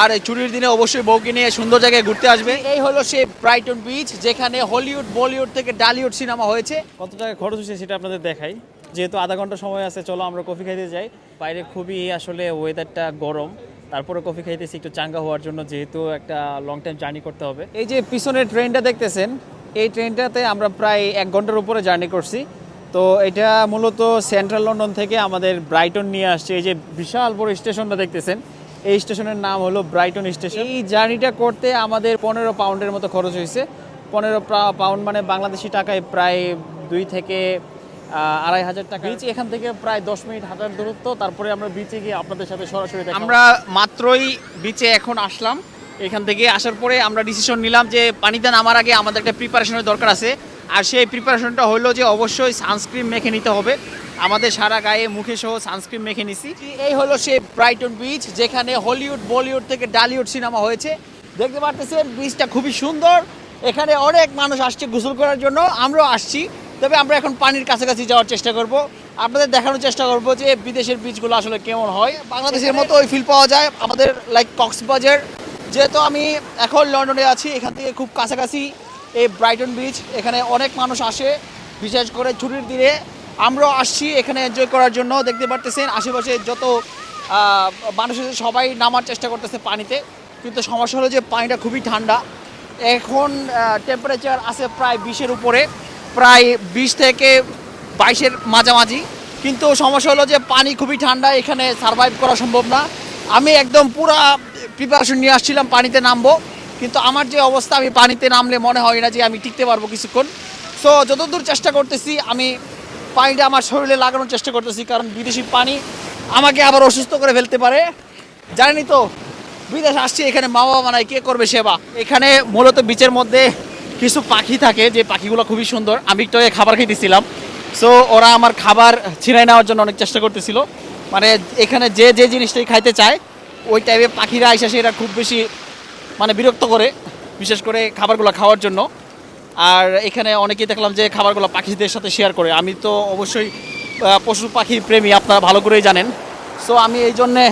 আর এই ছুটির দিনে অবশ্যই বউকে নিয়ে সুন্দর জায়গায় ঘুরতে আসবে। এই হলো সে ব্রাইটন বিচ যেখানে হলিউড বলিউড থেকে ডালিউড সিনেমা হয়েছে। কত টাকা খরচ হয়েছে সেটা আপনাদের দেখাই। যেহেতু আধা ঘণ্টা সময় আছে চলো আমরা কফি খাইতে যাই। বাইরে খুবই আসলে ওয়েদারটা গরম। তারপরে কফি খাইতেছি একটু চাঙ্গা হওয়ার জন্য যেহেতু একটা লং টাইম জার্নি করতে হবে। এই যে পিছনের ট্রেনটা দেখতেছেন এই ট্রেনটাতে আমরা প্রায় এক ঘণ্টার উপরে জার্নি করছি। তো এটা মূলত সেন্ট্রাল লন্ডন থেকে আমাদের ব্রাইটন নিয়ে আসছে। এই যে বিশাল বড় স্টেশনটা দেখতেছেন। এই স্টেশনের নাম হলো ব্রাইটন স্টেশন। এই জার্নিটা করতে আমাদের পনেরো পাউন্ডের মতো খরচ হয়েছে। পনেরো পাউন্ড মানে বাংলাদেশি টাকায় প্রায় দুই থেকে আড়াই হাজার টাকা। বিচ এখান থেকে প্রায় দশ মিনিট হাঁটার দূরত্ব। তারপরে আমরা বিচে গিয়ে আপনাদের সাথে সরাসরি আমরা মাত্রই বিচে এখন আসলাম। এখান থেকে আসার পরে আমরা ডিসিশন নিলাম যে পানিতে নামার আগে আমাদের একটা প্রিপারেশনের দরকার আছে। আর সেই প্রিপারেশনটা হলো যে অবশ্যই সানস্ক্রিন মেখে নিতে হবে। আমাদের সারা গায়ে, মুখে সহ সানস্ক্রিন মেখে নিছি। এই হলো সেই ব্রাইটন বিচ যেখানে হলিউড বলিউড থেকে ডালিউড সিনেমা হয়েছে। দেখতে পারতেছেন বিচটা খুবই সুন্দর। এখানে অনেক মানুষ আসছে গোসল করার জন্য। আমরাও আসছি। তবে আমরা এখন পানির কাছাকাছি যাওয়ার চেষ্টা করব। আপনাদের দেখানোর চেষ্টা করব যে বিদেশের বীজগুলো আসলে কেমন হয়। বাংলাদেশের মতো ওই ফিল পাওয়া যায়। আমাদের লাইক কক্সবাজার, যেহেতু আমি এখন লন্ডনে আছি, এখান থেকে খুব কাছাকাছি। এই ব্রাইটন বিচ এখানে অনেক মানুষ আসে, বিশেষ করে ছুটির দিনে। আমরাও আসছি এখানে এনজয় করার জন্য, দেখতে পারতেছেন আশেপাশে যত মানুষ সবাই নামার চেষ্টা করতেছে পানিতে। কিন্তু সমস্যা হলো যে পানিটা খুবই ঠান্ডা। এখন টেম্পারেচার আছে প্রায় বিশের উপরে, প্রায় বিশ থেকে বাইশের মাঝামাঝি। কিন্তু সমস্যা হলো যে পানি খুবই ঠান্ডা, এখানে সার্ভাইভ করা সম্ভব না। আমি একদম পুরা প্রিপারেশন নিয়ে আসছিলাম পানিতে নামবো। কিন্তু আমার যে অবস্থা, আমি পানিতে নামলে মনে হয় না যে আমি টিকতে পারব কিছুক্ষণ। সো যতদূর চেষ্টা করতেছি, আমি পানিটা আমার শরীরে লাগানোর চেষ্টা করতেছি, কারণ বিদেশি পানি আমাকে আবার অসুস্থ করে ফেলতে পারে। জানেনই তো, বিদেশ আসছি, এখানে মা বাবা নাই কে করবে সেবা? এখানে মূলত বিচের মধ্যে কিছু পাখি থাকে, যে পাখিগুলো খুবই সুন্দর। আমি একটু খাবার খেতেছিলাম। সো ওরা আমার খাবার ছিনাই নেওয়ার জন্য অনেক চেষ্টা করতেছিল। মানে এখানে যে যে জিনিসটাই খাইতে চায়, ওই টাইপের পাখিরা এসে এরা খুব বেশি মানে বিরক্ত করে, বিশেষ করে খাবারগুলো খাওয়ার জন্য। আর এখানে অনেকেই দেখলাম যে খাবারগুলো পাখিদের সাথে শেয়ার করে। আমি তো অবশ্যই পশু পাখি প্রেমী, আপনারা ভালো করেই জানেন। সো আমি এই জন্যে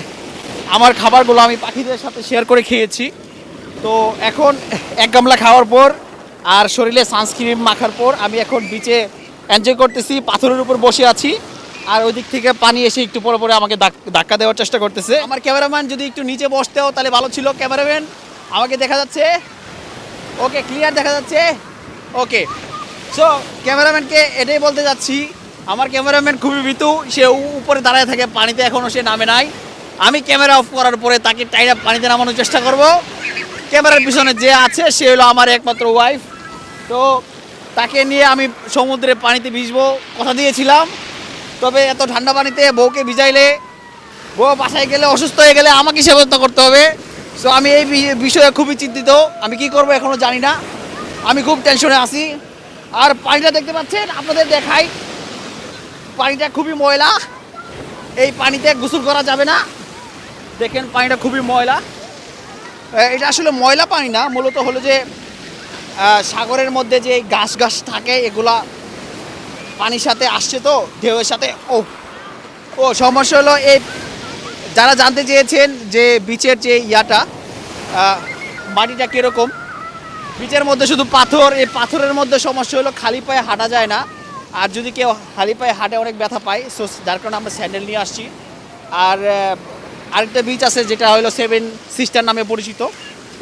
আমার খাবারগুলো আমি পাখিদের সাথে শেয়ার করে খেয়েছি। তো এখন এক গামলা খাওয়ার পর আর শরীরে সানস্ক্রিন মাখার পর আমি এখন বিচে এনজয় করতেছি, পাথরের উপর বসে আছি। আর ওই দিক থেকে পানি এসে একটু পরে পরে আমাকে ধাক্কা দেওয়ার চেষ্টা করতেছে। আমার ক্যামেরাম্যান যদি একটু নিচে বসতেও তাহলে ভালো ছিল। ক্যামেরাম্যান আমাকে দেখা যাচ্ছে। ওকে ক্লিয়ার দেখা যাচ্ছে। ওকে সো ক্যামেরাম্যানকে এটাই বলতে যাচ্ছি, আমার ক্যামেরাম্যান খুবই ভীতু, সে উপরে দাঁড়ায় থাকে, পানিতে এখনও সে নামে নাই। আমি ক্যামেরা অফ করার পরে তাকে টাইরা পানিতে নামানোর চেষ্টা করব। ক্যামেরার পিছনে যে আছে, সে হলো আমার একমাত্র ওয়াইফ তো তাকে নিয়ে আমি সমুদ্রে পানিতে ভিজবো, কথা দিয়েছিলাম। তবে এত ঠান্ডা পানিতে বউকে ভিজাইলে, বউ বাসায় গেলে অসুস্থ হয়ে গেলে আমাকে সেবা যত্ন করতে হবে। সো আমি এই বিষয়ে খুবই চিন্তিত। আমি কি করব এখনও জানি না। আমি খুব টেনশনে আছি। আর পানিটা দেখতে পাচ্ছেন? আপনাদের দেখাই। পানিটা খুবই ময়লা। এই পানিতে গোসল করা যাবে না। দেখেন, পানিটা খুবই ময়লা। এটা আসলে ময়লা পানি না। মূলত হলো যে সাগরের মধ্যে যে গাছ গাছ থাকে, এগুলা পানির সাথে আসছে তো, ঢেউয়ের সাথে। ও ও, সমস্যা হলো এই যারা জানতে চেয়েছেন যে বিচের যে ইয়াটা মাটিটা কীরকম, বিচের মধ্যে শুধু পাথর, এই পাথরের মধ্যে সমস্যা হলো খালি পায়ে হাঁটা যায় না। আর যদি কেউ খালি পায়ে হাঁটে অনেক ব্যথা পায় সো যার কারণে আমরা স্যান্ডেল নিয়ে আসছি। আর আরেকটা বিচ আছে যেটা হলো সেভেন সিস্টার নামে পরিচিত।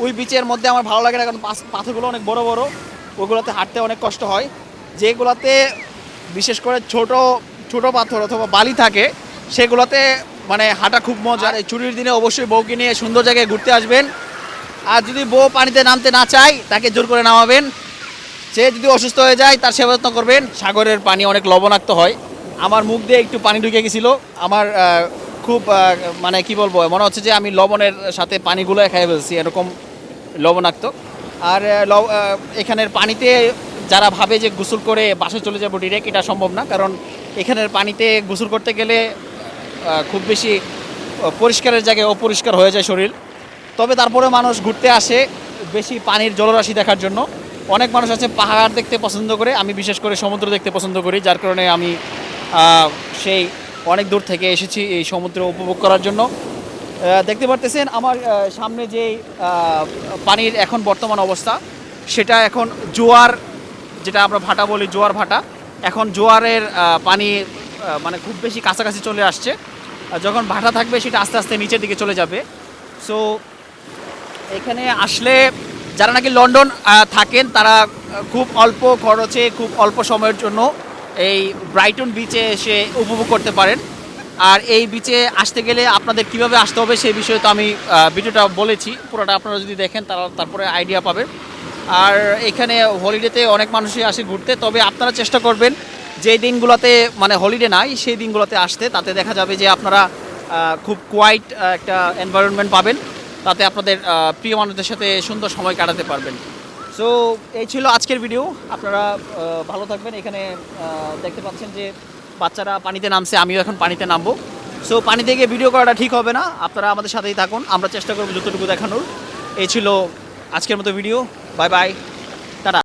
ওই বিচের মধ্যে আমার ভালো লাগে না, কারণ পাথরগুলো অনেক বড় বড়, ওগুলোতে হাঁটতে অনেক কষ্ট হয়। যেগুলোতে বিশেষ করে ছোট ছোট পাথর অথবা বালি থাকে, সেগুলোতে মানে হাঁটা খুব মজা। এই ছুটির দিনে অবশ্যই বউকে নিয়ে সুন্দর জায়গায় ঘুরতে আসবেন। আর যদি বউ পানিতে নামতে না চায়, তাকে জোর করে নামাবেন। সে যদি অসুস্থ হয়ে যায়, তার সেবা যত্ন করবেন। সাগরের পানি অনেক লবণাক্ত হয়। আমার মুখ দিয়ে একটু পানি ঢুকে গেছিল। আমার খুব মানে কি বলব, মনে হচ্ছে যে আমি লবণের সাথে পানিগুলো খাই ফেলছি, এরকম লবণাক্ত। আর এখানের পানিতে যারা ভাবে যে গোসল করে বাসে চলে যাব ডিরেক্ট এটা সম্ভব না। কারণ এখানের পানিতে গোসল করতে গেলে খুব বেশি পরিষ্কারের জায়গায় অপরিষ্কার হয়ে যায় শরীর। তবে তারপরে মানুষ ঘুরতে আসে বেশি পানির জলরাশি দেখার জন্য। অনেক মানুষ আছে পাহাড় দেখতে পছন্দ করে, আমি বিশেষ করে সমুদ্র দেখতে পছন্দ করি, যার কারণে আমি সেই অনেক দূর থেকে এসেছি এই সমুদ্র উপভোগ করার জন্য। দেখতে পারতেছেন আমার সামনে যে পানির এখন বর্তমান অবস্থা, সেটা এখন জোয়ার, যেটা আমরা ভাটা বলি জোয়ার ভাটা, এখন জোয়ারের পানি মানে খুব বেশি কাছাকাছি চলে আসছে। আর যখন ভাটা থাকবে, সেটা আস্তে আস্তে নিচের দিকে চলে যাবে। সো এখানে আসলে যারা নাকি লন্ডন থাকেন, তারা খুব অল্প খরচে, খুব অল্প সময়ের জন্য এই ব্রাইটন বিচে এসে উপভোগ করতে পারেন। আর এই বিচে আসতে গেলে আপনাদের কীভাবে আসতে হবে সেই বিষয়ে তো আমি ভিডিওটা বলেছি। পুরোটা আপনারা যদি দেখেন, তারা তারপরে আইডিয়া পাবেন। আর এখানে হলিডেতে অনেক মানুষই আসে ঘুরতে, তবে আপনারা চেষ্টা করবেন যে দিনগুলোতে মানে হলিডে নাই, সেই দিনগুলোতে আসতে, তাতে দেখা যাবে যে আপনারা খুব কোয়াইট একটা এনভায়রনমেন্ট পাবেন। তাতে আপনাদের প্রিয় মানুষদের সাথে সুন্দর সময় কাটাতে পারবেন। সো এই ছিল আজকের ভিডিও আপনারা ভালো থাকবেন। এখানে দেখতে পাচ্ছেন যে বাচ্চারা পানিতে নামছে, আমিও এখন পানিতে নামবো। সো পানিতে গিয়ে ভিডিও করাটা ঠিক হবে না। আপনারা আমাদের সাথেই থাকুন। আমরা চেষ্টা করব যতটুকু দেখানোর। এই ছিল আজকের মতো ভিডিও বাই বাই